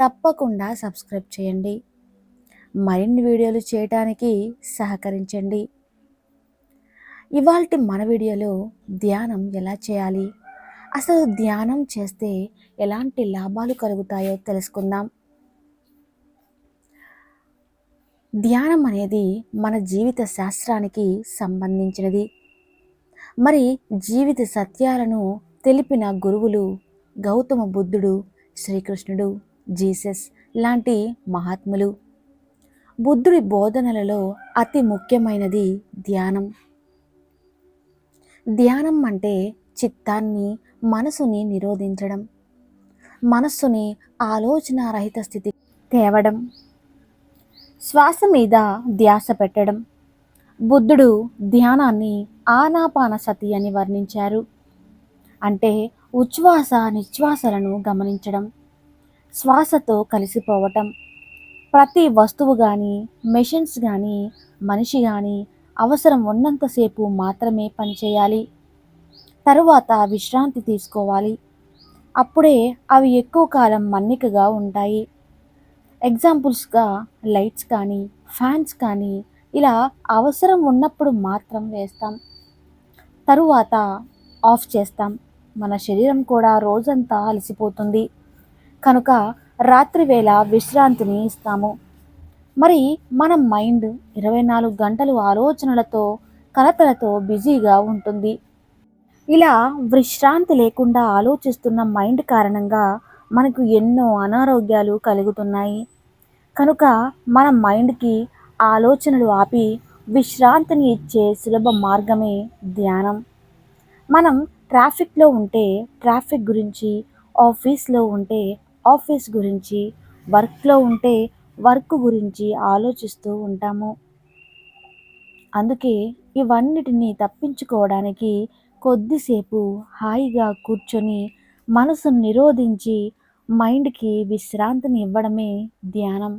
తప్పకుండా సబ్స్క్రైబ్ చేయండి. మరిన్ని వీడియోలు చేయటానికి సహకరించండి. ఇవాళ మన వీడియోలో ధ్యానం ఎలా చేయాలి? అసలు ధ్యానం చేస్తే ఎలాంటి లాభాలు కలుగుతాయో తెలుసుకుందాం. ధ్యానం అనేది మన జీవిత శాస్త్రానికి సంబంధించినది. మరి జీవిత సత్యాలను తెలిపిన గురువులు గౌతమ బుద్ధుడు శ్రీకృష్ణుడు జీసస్ లాంటి మహాత్ములు. బుద్ధుడి బోధనలలో అతి ముఖ్యమైనది ధ్యానం. ధ్యానం అంటే చిత్తాన్ని మనసుని నిరోధించడం మనస్సుని ఆలోచన రహిత స్థితి తేవడం శ్వాస మీద ధ్యాస పెట్టడం. బుద్ధుడు ధ్యానాన్ని ఆనాపాన సతి అని వర్ణించారు. అంటే ఉచ్ఛ్వాస నిశ్వాసలను గమనించడం. శ్వాసతో కలిసిపోవటం. ప్రతి వస్తువు కానీ మెషిన్స్ కానీ మనిషి కానీ అవసరం ఉన్నంతసేపు మాత్రమే పనిచేయాలి తరువాత విశ్రాంతి తీసుకోవాలి. అప్పుడే అవి ఎక్కువ కాలం మన్నికగా ఉంటాయి. ఎగ్జాంపుల్స్గా లైట్స్ కానీ ఫ్యాన్స్ కానీ ఇలా అవసరం ఉన్నప్పుడు మాత్రం వేస్తాం. తరువాత ఆఫ్ చేస్తాం. మన శరీరం కూడా రోజంతా అలసిపోతుంది. కనుక రాత్రి వేళ విశ్రాంతిని ఇస్తాము. మరి మన మైండ్ ఇరవై నాలుగు గంటలు ఆలోచనలతో కలతలతో బిజీగా ఉంటుంది. ఇలా విశ్రాంతి లేకుండా ఆలోచిస్తున్న మైండ్ కారణంగా మనకు ఎన్నో అనారోగ్యాలు కలుగుతున్నాయి. కనుక మన మైండ్కి ఆలోచనలు ఆపి విశ్రాంతిని ఇచ్చే సులభ మార్గమే ధ్యానం. మనం ట్రాఫిక్లో ఉంటే ట్రాఫిక్ గురించి ఆఫీస్లో ఉంటే ఆఫీస్ గురించి వర్క్లో ఉంటే వర్క్ గురించి ఆలోచిస్తూ ఉంటాము. అందుకే ఇవన్నిటిని తప్పించుకోవడానికి కొద్దిసేపు హాయిగా కూర్చొని మనసును నిరోధించి మైండ్కి విశ్రాంతిని ఇవ్వడమే ధ్యానం.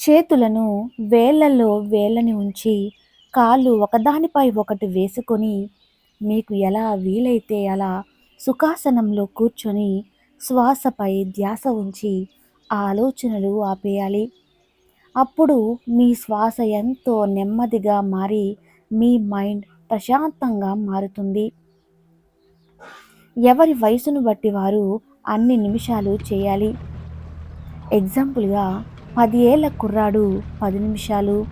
చేతులను వేళ్ళలో వేళ్ళని ఉంచి కాళ్ళు ఒకదానిపై ఒకటి వేసుకొని మీకు ఎలా వీలైతే అలా సుఖాసనంలో కూర్చొని శ్వాసపై ధ్యాస ఉంచి ఆలోచనలు ఆపేయాలి. అప్పుడు మీ శ్వాస ఎంతో నెమ్మదిగా మారి మీ మైండ్ ప్రశాంతంగా మారుతుంది. ఎవరి వయసును బట్టి వారు అన్ని నిమిషాలు చేయాలి. ఎగ్జాంపుల్గా పది ఏళ్ళ కుర్రాడు పది నిమిషాలు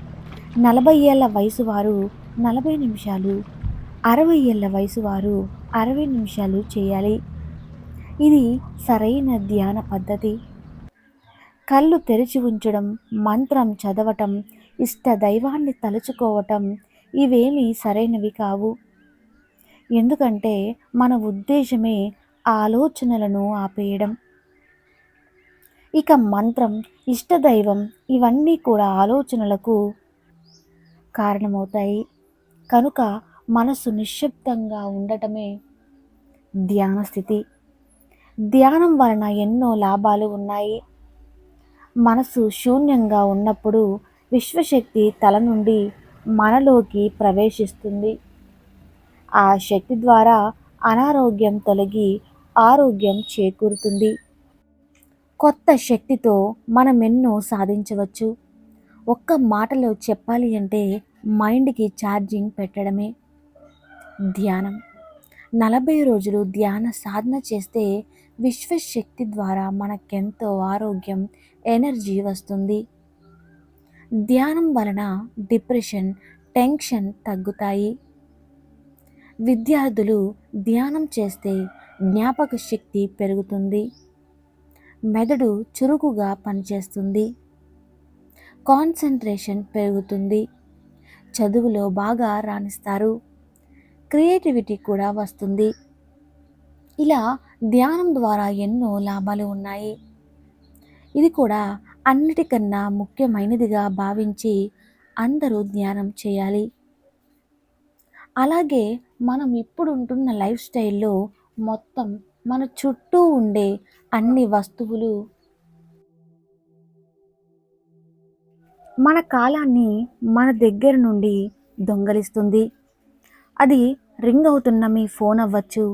నలభై ఏళ్ళ వయసు వారు నలభై నిమిషాలు అరవై ఏళ్ళ వయసు వారు అరవై నిమిషాలు చేయాలి. ఇది సరైన ధ్యాన పద్ధతి. కళ్ళు తెరిచి ఉంచడం మంత్రం చదవటం ఇష్ట దైవాన్ని తలుచుకోవటం ఇవేమీ సరైనవి కావు. ఎందుకంటే మన ఉద్దేశమే ఆలోచనలను ఆపేయడం. ఇక మంత్రం ఇష్టదైవం ఇవన్నీ కూడా ఆలోచనలకు కారణమవుతాయి. కనుక మనసు నిశ్శబ్దంగా ఉండటమే ధ్యాన స్థితి. ధ్యానం వలన ఎన్నో లాభాలు ఉన్నాయి. మనసు శూన్యంగా ఉన్నప్పుడు విశ్వశక్తి తల నుండి మనలోకి ప్రవేశిస్తుంది. ఆ శక్తి ద్వారా అనారోగ్యం తొలగి ఆరోగ్యం చేకూరుతుంది. కొత్త శక్తితో మనం ఎన్నో సాధించవచ్చు. ఒక్క మాటలో చెప్పాలి అంటే మైండ్కి ఛార్జింగ్ పెట్టడమే. ధ్యానం. నలభై రోజులు ధ్యాన సాధన చేస్తే విశ్వశక్తి ద్వారా మనకెంతో ఆరోగ్యం ఎనర్జీ వస్తుంది. ధ్యానం వలన డిప్రెషన్ టెన్షన్ తగ్గుతాయి. విద్యార్థులు ధ్యానం చేస్తే జ్ఞాపక శక్తి పెరుగుతుంది. మెదడు చురుకుగా పనిచేస్తుంది. కాన్సన్ట్రేషన్ పెరుగుతుంది. చదువులో బాగా రాణిస్తారు. క్రియేటివిటీ కూడా వస్తుంది. ఇలా ధ్యానం ద్వారా ఎన్నో లాభాలు ఉన్నాయి. ఇది కూడా అన్నిటికన్నా ముఖ్యమైనదిగా భావించి అందరూ ధ్యానం చేయాలి. అలాగే మనం ఇప్పుడు ఉంటున్న లైఫ్ స్టైల్లో మొత్తం మన చుట్టూ ఉండే అన్ని వస్తువులు మన కాలాన్ని మన దగ్గర నుండి దొంగలిస్తుంది. అది రింగ్ అవుతున్న మీ ఫోన్ అవ్వచ్చు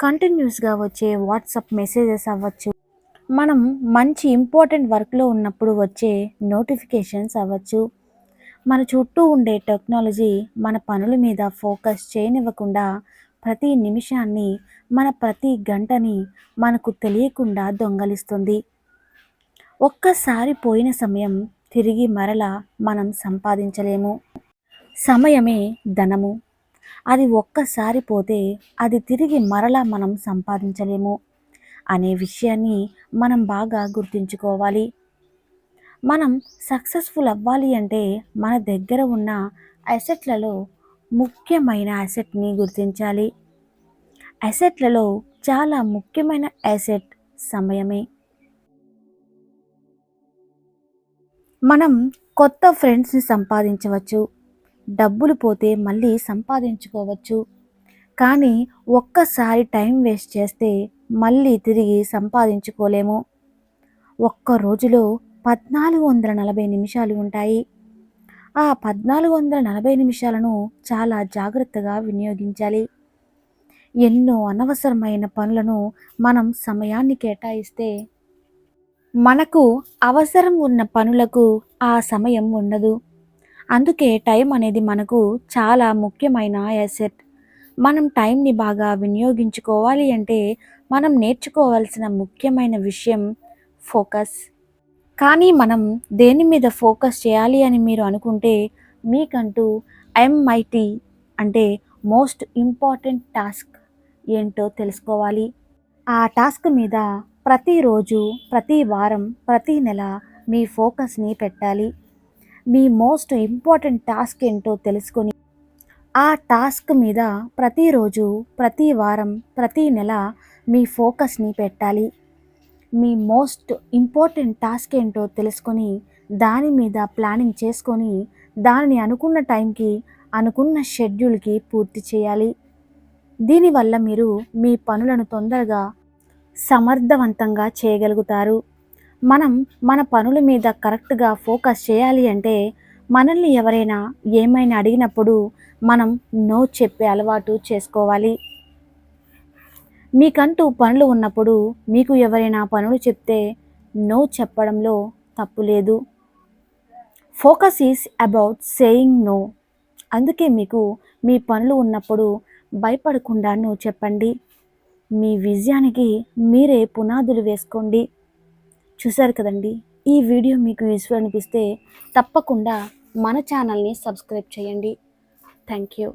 కంటిన్యూస్గా వచ్చే వాట్సాప్ మెసేజెస్ అవ్వచ్చు. మనం మంచి ఇంపార్టెంట్ వర్క్లో ఉన్నప్పుడు వచ్చే నోటిఫికేషన్స్ అవ్వచ్చు. మన చుట్టూ ఉండే టెక్నాలజీ మన పనుల మీద ఫోకస్ చేయనివ్వకుండా ప్రతి నిమిషాన్ని మన ప్రతి గంటని మనకు తెలియకుండా దొంగలిస్తుంది. ఒక్కసారి పోయిన సమయం తిరిగి మరలా మనం సంపాదించలేము. సమయమే ధనము. అది ఒక్కసారి పోతే అది తిరిగి మరలా మనం సంపాదించలేము అనే విషయాన్ని మనం బాగా గుర్తుంచుకోవాలి. మనం సక్సెస్ఫుల్ అవ్వాలి అంటే మన దగ్గర ఉన్న అసెట్లలో ముఖ్యమైన అసెట్ని గుర్తించాలి. అసెట్లలో చాలా ముఖ్యమైన అసెట్ సమయమే. మనం కొత్త ఫ్రెండ్స్ని సంపాదించవచ్చు. డబ్బులు పోతే మళ్ళీ సంపాదించుకోవచ్చు. కానీ ఒక్కసారి టైం వేస్ట్ చేస్తే మళ్ళీ తిరిగి సంపాదించుకోలేము. ఒక్క రోజులో పద్నాలుగు వందల నలభై నిమిషాలు ఉంటాయి. ఆ పద్నాలుగు వందల నలభై నిమిషాలను చాలా జాగ్రత్తగా వినియోగించాలి. ఎన్నో అనవసరమైన పనులను మనం సమయాన్ని కేటాయిస్తే మనకు అవసరం ఉన్న పనులకు ఆ సమయం ఉండదు. అందుకే టైం అనేది మనకు చాలా ముఖ్యమైన ఎసెట్ మనం టైంని బాగా వినియోగించుకోవాలి అంటే మనం నేర్చుకోవాల్సిన ముఖ్యమైన విషయం ఫోకస్. కానీ మనం దేని మీద ఫోకస్ చేయాలి అని మీరు అనుకుంటే మీకంటూ ఎంఐటి అంటే మోస్ట్ ఇంపార్టెంట్ టాస్క్ ఏంటో తెలుసుకోవాలి. ఆ టాస్క్ మీద ప్రతిరోజు ప్రతి వారం ప్రతి నెల మీ ఫోకస్ని పెట్టాలి. మీ మోస్ట్ ఇంపార్టెంట్ టాస్క్ ఏంటో తెలుసుకొని ఆ టాస్క్ మీద ప్రతిరోజు ప్రతి వారం ప్రతి నెల మీ ఫోకస్ని పెట్టాలి. మీ మోస్ట్ ఇంపార్టెంట్ టాస్క్ ఏంటో తెలుసుకొని దాని మీద ప్లానింగ్ చేసుకొని దానిని అనుకున్న టైంకి అనుకున్న షెడ్యూల్కి పూర్తి చేయాలి. దీనివల్ల మీరు మీ పనులను తొందరగా సమర్థవంతంగా చేయగలుగుతారు. మనం మన పనుల మీద కరెక్ట్గా ఫోకస్ చేయాలి అంటే మనల్ని ఎవరైనా ఏమైనా అడిగినప్పుడు మనం నో చెప్పే అలవాటు చేసుకోవాలి. మీకంటూ పనులు ఉన్నప్పుడు మీకు ఎవరైనా పనులు చెప్తే నో చెప్పడంలో తప్పు లేదు. Focus is about saying no. అందుకే మీకు మీ పనులు ఉన్నప్పుడు భయపడకుండా నో చెప్పండి. మీ విజయానికి మీరే పునాదులు వేసుకోండి. చూసారు కదండి? ఈ వీడియో మీకు యూస్ఫుల్ అనిపిస్తే తప్పకుండా మన ఛానల్ని సబ్స్క్రైబ్ చేయండి. Thank you